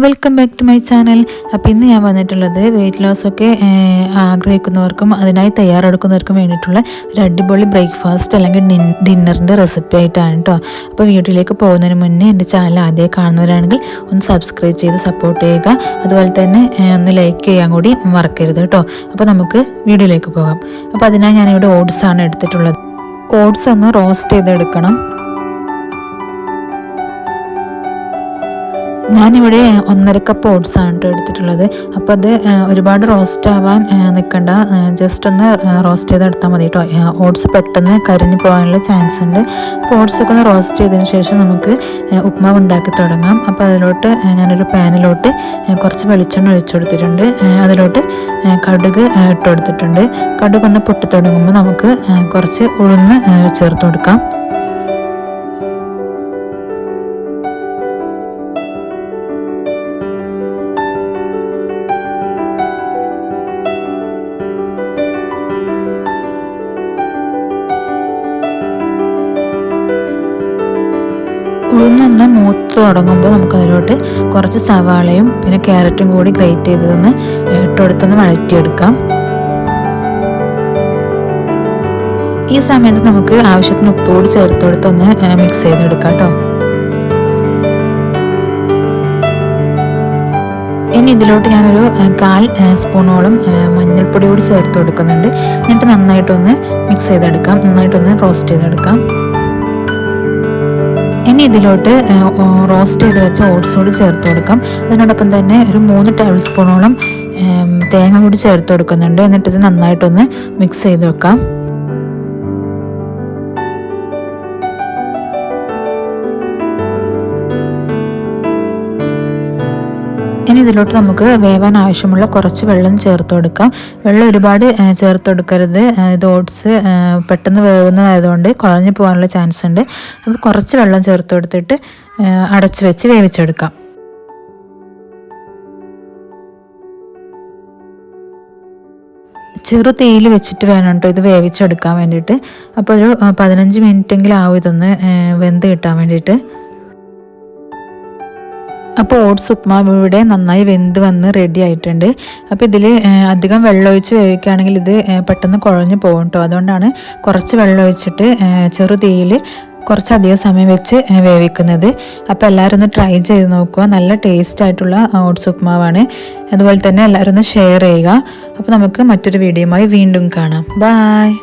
Welcome back to my channel. അപ്പം ഇന്ന് ഞാൻ വന്നിട്ടുള്ളത് വെയിറ്റ് ലോസൊക്കെ ആഗ്രഹിക്കുന്നവർക്കും അതിനായി തയ്യാറെടുക്കുന്നവർക്കും വേണ്ടിയിട്ടുള്ള ഒരു അടിപൊളി ബ്രേക്ക്ഫാസ്റ്റ് അല്ലെങ്കിൽ ഡിന്നറിന്റെ റെസിപ്പി ആയിട്ടാണ് കേട്ടോ അപ്പോൾ വീഡിയോയിലേക്ക് പോകുന്നതിന് മുന്നേ എന്റെ ചാനൽ ആദ്യമേ കാണുന്നവരാണെങ്കിൽ ഒന്ന് സബ്സ്ക്രൈബ് ചെയ്ത് സപ്പോർട്ട് ചെയ്യുക. അതുപോലെ തന്നെ ഒന്ന് ലൈക്ക് ചെയ്യാൻ കൂടി മറക്കരുത് കേട്ടോ അപ്പോൾ നമുക്ക് വീഡിയോയിലേക്ക് പോകാം. അപ്പോൾ അതിനായി ഞാനിവിടെ ഓട്സ് ആണ് എടുത്തിട്ടുള്ളത്. ഓട്സ് ഒന്ന് റോസ്റ്റ് ചെയ്തെടുക്കണം. ഞാനിവിടെ ഒന്നര കപ്പ് ഓട്സ് ആണ് കേട്ടോ എടുത്തിട്ടുള്ളത്. അപ്പോൾ അത് ഒരുപാട് റോസ്റ്റ് ആവാൻ നിൽക്കണ്ട ജസ്റ്റ് ഒന്ന് റോസ്റ്റ് ചെയ്തെടുത്താൽ മതി കേട്ടോ ഓട്സ് പെട്ടെന്ന് കരിഞ്ഞു പോകാനുള്ള ചാൻസ് ഉണ്ട്. അപ്പോൾ ഓട്സൊക്കെ ഒന്ന് റോസ്റ്റ് ചെയ്തതിന് ശേഷം നമുക്ക് ഉപ്മാവ് ഉണ്ടാക്കി തുടങ്ങാം. അപ്പോൾ അതിലോട്ട് ഞാനൊരു പാനിലോട്ട് കുറച്ച് വെളിച്ചെണ്ണ ഒഴിച്ചു കൊടുത്തിട്ടുണ്ട്. അതിലോട്ട് കടുക് ഇട്ട് കൊടുത്തിട്ടുണ്ട്. കടുക് ഒന്ന് പൊട്ടി തുടങ്ങുമ്പോൾ നമുക്ക് കുറച്ച് ഉഴുന്ന് ചേർത്ത് കൊടുക്കാം. ഉഴുന്നൊന്ന് മൂത്ത് തുടങ്ങുമ്പോൾ നമുക്ക് അതിലോട്ട് കുറച്ച് സവാളയും പിന്നെ ക്യാരറ്റും കൂടി ഗ്രേറ്റ് ചെയ്തതൊന്ന് ഇട്ടുകൊടുത്തൊന്ന് വഴറ്റിയെടുക്കാം. ഈ സമയത്ത് നമുക്ക് ആവശ്യത്തിന് ഉപ്പ് കൂടി ചേർത്ത് കൊടുത്തൊന്ന് മിക്സ് ചെയ്തെടുക്കാം കേട്ടോ ഇനി ഇതിലോട്ട് ഞാനൊരു കാൽ സ്പൂണോളം മഞ്ഞൾപ്പൊടി കൂടി ചേർത്ത് കൊടുക്കുന്നുണ്ട് എന്നിട്ട് നന്നായിട്ടൊന്ന് മിക്സ് ചെയ്തെടുക്കാം. നന്നായിട്ടൊന്ന് റോസ്റ്റ് ചെയ്തെടുക്കാം. ഇനി ഇതിലോട്ട് റോസ്റ്റ് ചെയ്ത് വെച്ച ഓട്സ് കൂടി ചേർത്ത് കൊടുക്കാം. അതിനോടൊപ്പം തന്നെ ഒരു മൂന്ന് ടേബിൾ സ്പൂണോളം തേങ്ങ കൂടി ചേർത്ത് കൊടുക്കുന്നുണ്ട്. എന്നിട്ട് ഇത് നന്നായിട്ടൊന്ന് മിക്സ് ചെയ്ത് വെക്കാം. ഇനി ഇതിലോട്ട് നമുക്ക് വേവാൻ ആവശ്യമുള്ള കുറച്ച് വെള്ളം ചേർത്ത് കൊടുക്കാം. വെള്ളം ഒരുപാട് ചേർത്ത് കൊടുക്കരുത്. ഇത് ഓട്സ് പെട്ടെന്ന് വേവുന്നതായതുകൊണ്ട് കുഴഞ്ഞു പോകാനുള്ള ചാൻസ് ഉണ്ട്. അപ്പോൾ കുറച്ച് വെള്ളം ചേർത്ത് കൊടുത്തിട്ട് അടച്ച് വെച്ച് വേവിച്ചെടുക്കാം. ചെറു തീയിൽ വെച്ചിട്ട് വേണം കേട്ടോ ഇത് വേവിച്ചെടുക്കാൻ വേണ്ടിയിട്ട്. അപ്പോൾ ഒരു പതിനഞ്ച് മിനിറ്റെങ്കിലും ആവും ഇതൊന്ന് വെന്ത് കിട്ടാൻ വേണ്ടിയിട്ട്. അപ്പോൾ ഓട്സ് ഉപ്മാവ് ഇവിടെ നന്നായി വെന്ത് വന്ന് റെഡി ആയിട്ടുണ്ട്. അപ്പോൾ ഇതിൽ അധികം വെള്ളം ഒഴിച്ച് വേവിക്കുകയാണെങ്കിൽ ഇത് പെട്ടെന്ന് കുഴഞ്ഞു പോകും കേട്ടോ അതുകൊണ്ടാണ് കുറച്ച് വെള്ളം ഒഴിച്ചിട്ട് ചെറുതീയിൽ ചെറു തീയിൽ കുറച്ചധികം സമയം വെച്ച് വേവിക്കുന്നത്. അപ്പോൾ എല്ലാവരും ഒന്ന് ട്രൈ ചെയ്ത് നോക്കുക. നല്ല ടേസ്റ്റ് ആയിട്ടുള്ള ഓട്സ് ഉപ്മാവാണ്. അതുപോലെ തന്നെ എല്ലാവരും ഒന്ന് ഷെയർ ചെയ്യുക. അപ്പോൾ നമുക്ക് മറ്റൊരു വീഡിയോയുമായി വീണ്ടും കാണാം. ബായ്